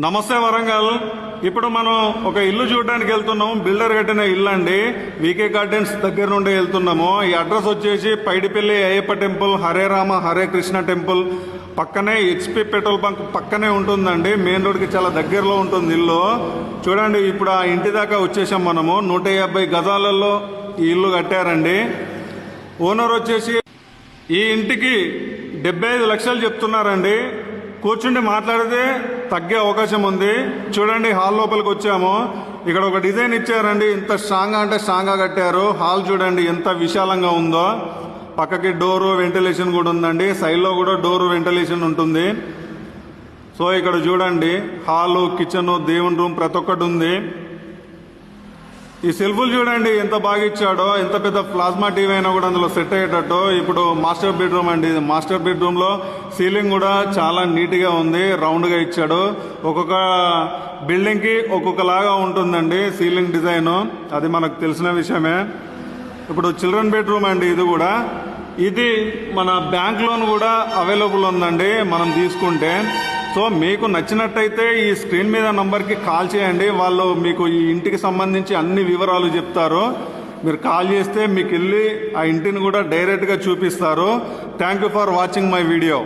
నమస్తే వరంగల్. ఇప్పుడు మనం ఒక ఇల్లు చూడడానికి వెళ్తున్నాం. బిల్డర్ కట్టిన ఇల్లు అండి. వికే గార్డెన్స్ దగ్గర నుండి వెళ్తున్నాము. ఈ అడ్రస్ వచ్చేసి పైడిపల్లి అయ్యప్ప టెంపుల్ హరే రామ హరే కృష్ణ టెంపుల్. పక్కనే హెచ్పి పెట్రోల్ బంక్ పక్కనే ఉంటుందండి. మెయిన్ రోడ్కి చాలా దగ్గరలో ఉంటుంది ఇల్లు. చూడండి ఇప్పుడు ఆ ఇంటి దాకా వచ్చేసాం మనము. నూట యాభై గజాలలో ఈ ఇల్లు కట్టారండి. ఓనర్ వచ్చేసి ఈ ఇంటికి డెబ్బై ఐదు లక్షలు చెప్తున్నారండి. కూర్చుండి మాట్లాడితే తగ్గే అవకాశం ఉంది. చూడండి హాల్ లోపలికి వచ్చాము. ఇక్కడ ఒక డిజైన్ ఇచ్చారండి. ఇంత స్ట్రాంగ్ అంటే స్ట్రాంగ్గా కట్టారు. హాల్ చూడండి ఎంత విశాలంగా ఉందో. పక్కకి డోరు వెంటిలేషన్ కూడా ఉందండి. సైడ్లో కూడా డోరు వెంటిలేషన్ ఉంటుంది. సో ఇక్కడ చూడండి హాలు కిచెన్ దేవుని రూమ్ ప్రతి ఒక్కటి ఉంది. ఈ సెల్ఫులు చూడండి ఎంత బాగా ఇచ్చాడో. ఎంత పెద్ద ప్లాస్మా టీవీ అయినా కూడా అందులో సెట్ అయ్యేటట్టు. ఇప్పుడు మాస్టర్ బెడ్రూమ్ అండి. మాస్టర్ బెడ్రూమ్లో సీలింగ్ కూడా చాలా నీట్గా ఉంది రౌండ్గా ఇచ్చాడు. ఒక్కొక్క బిల్డింగ్కి ఒక్కొక్కలాగా ఉంటుందండి సీలింగ్ డిజైన్. అది మనకు తెలిసిన విషయమే. ఇప్పుడు చిల్డ్రన్ బెడ్రూమ్ అండి ఇది కూడా. ఇది మన బ్యాంక్ లోన్ కూడా అవైలబుల్ ఉందండి మనం తీసుకుంటే. సో మీకు నచ్చినట్టయితే ఈ స్క్రీన్ మీద నంబర్కి కాల్ చేయండి. వాళ్ళు మీకు ఈ ఇంటికి సంబంధించి అన్ని వివరాలు చెప్తారు. మీరు కాల్ చేస్తే మీకు వెళ్ళి ఆ ఇంటిని కూడా డైరెక్ట్గా చూపిస్తారు. Thank you for watching my video